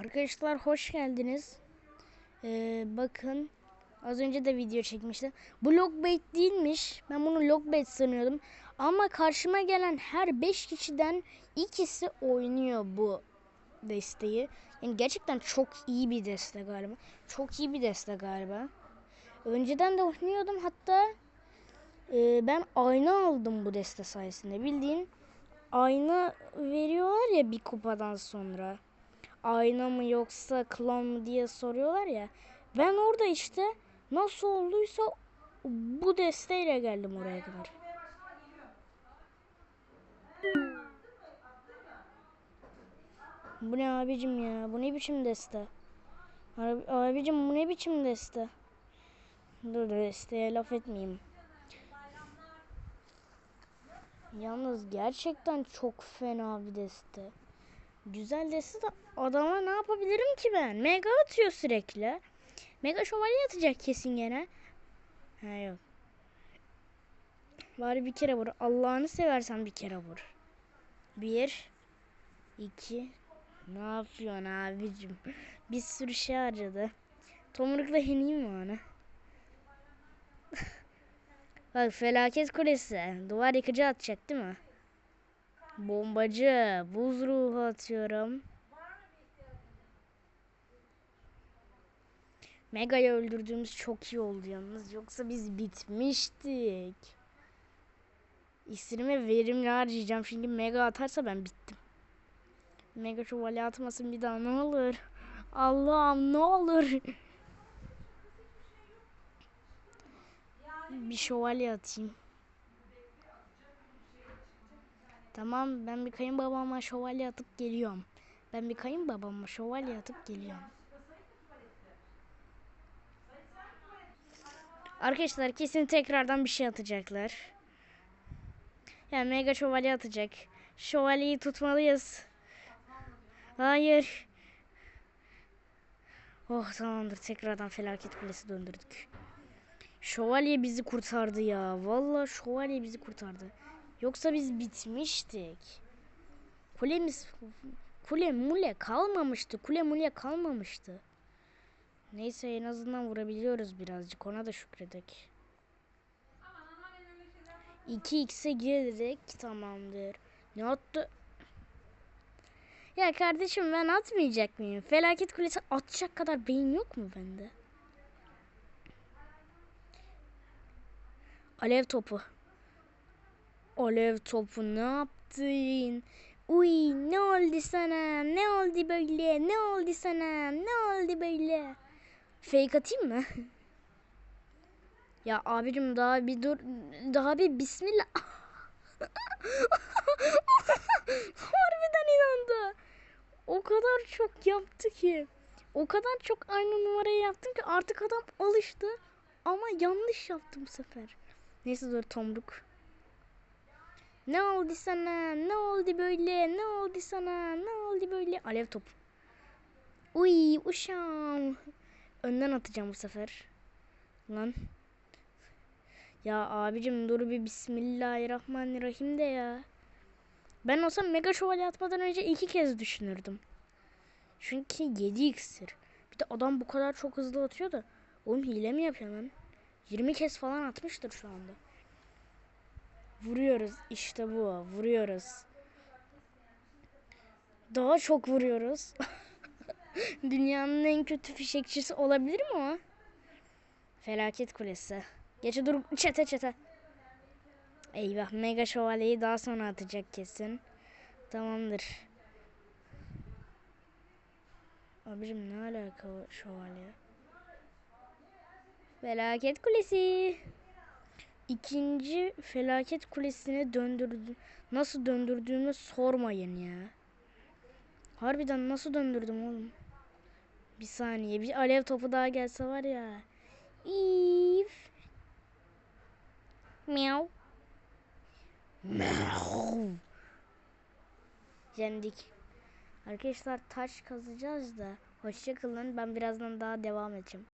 Arkadaşlar hoş geldiniz. Ee, bakın az önce de video çekmiştim. Bu logbait değilmiş. Ben bunu logbait sanıyordum. Ama karşıma gelen her 5 kişiden ikisi oynuyor bu desteği. Yani gerçekten çok iyi bir deste galiba. Çok iyi bir deste galiba. Önceden de oynuyordum hatta e, ben ayna aldım bu deste sayesinde. Bildiğin ayna veriyorlar ya bir kupadan sonra ayna mı yoksa klon mu diye soruyorlar ya. Ben orada işte nasıl olduysa bu desteğiyle geldim oraya kadar. Bu ne abicim ya? Bu ne biçim deste? Abi, abicim bu ne biçim deste? Dur desteye laf etmeyeyim. Yalnız gerçekten çok fena bir deste. Güzel deste de adama ne yapabilirim ki ben? Mega atıyor sürekli. Mega şövalye atacak kesin gene. Ha yok. Bari bir kere vur. Allah'ını seversen bir kere vur. Bir. iki. Ne yapıyorsun abicim? Bir sürü şey harcadı. Tomrukla yeneyim mi onu? Bak felaket kulesi. Duvar yıkıcı atacak değil mi? Bombacı. Buz ruhu atıyorum. Mega'yı öldürdüğümüz çok iyi oldu yalnız. Yoksa biz bitmiştik. İksirimi verimli harcayacağım. Çünkü Mega atarsa ben bittim. Mega şövalye atmasın bir daha ne olur. Allah'ım ne olur. bir şövalye atayım. Tamam ben bir kayınbabama şövalye atıp geliyorum. Ben bir kayınbabama şövalye atıp geliyorum. Arkadaşlar kesin tekrardan bir şey atacaklar. Yani mega şövalye atacak. Şövalyeyi tutmalıyız. Hayır. Oh tamamdır tekrardan felaket kulesi döndürdük. Şövalye bizi kurtardı ya. Vallahi şövalye bizi kurtardı. Yoksa biz bitmiştik. Kulemiz kule mule kalmamıştı. Kule mule kalmamıştı. Neyse en azından vurabiliyoruz birazcık. Ona da şükredek. 2x'e girdik. Tamamdır. Ne attı? Ya kardeşim ben atmayacak mıyım? Felaket kulesi atacak kadar beyin yok mu bende? Alev topu. Alev topu ne yaptın? Uy ne oldu sana? Ne oldu böyle? Ne oldu sana? Ne oldu böyle? Fake atayım mı? ya abicim daha bir dur. Daha bir bismillah. Harbiden inandı. O kadar çok yaptı ki. O kadar çok aynı numarayı yaptım ki artık adam alıştı. Ama yanlış yaptım bu sefer. Neyse dur tomruk. Ne oldu sana? Ne oldu böyle? Ne oldu sana? Ne oldu böyle? Alev top. Uy uşağım. Önden atacağım bu sefer. Lan. Ya abicim dur bir Bismillahirrahmanirrahim de ya. Ben olsam mega şövalye atmadan önce iki kez düşünürdüm. Çünkü 7 iksir. Bir de adam bu kadar çok hızlı atıyor da. Oğlum hile mi yapıyor lan? 20 kez falan atmıştır şu anda. Vuruyoruz. İşte bu. Vuruyoruz. Daha çok vuruyoruz. Dünyanın en kötü fişekçisi olabilir mi o? Felaket kulesi. Geçe dur çete çete. Eyvah mega şövalyeyi daha sonra atacak kesin. Tamamdır. Abicim ne alaka şövalye? Felaket kulesi. İkinci felaket kulesine döndürdü. Nasıl döndürdüğümü sormayın ya. Harbiden nasıl döndürdüm oğlum? Bir saniye. Bir alev topu daha gelse var ya. If. Meow. Meow. Yendik. Arkadaşlar taş kazacağız da. Hoşçakalın. Ben birazdan daha devam edeceğim.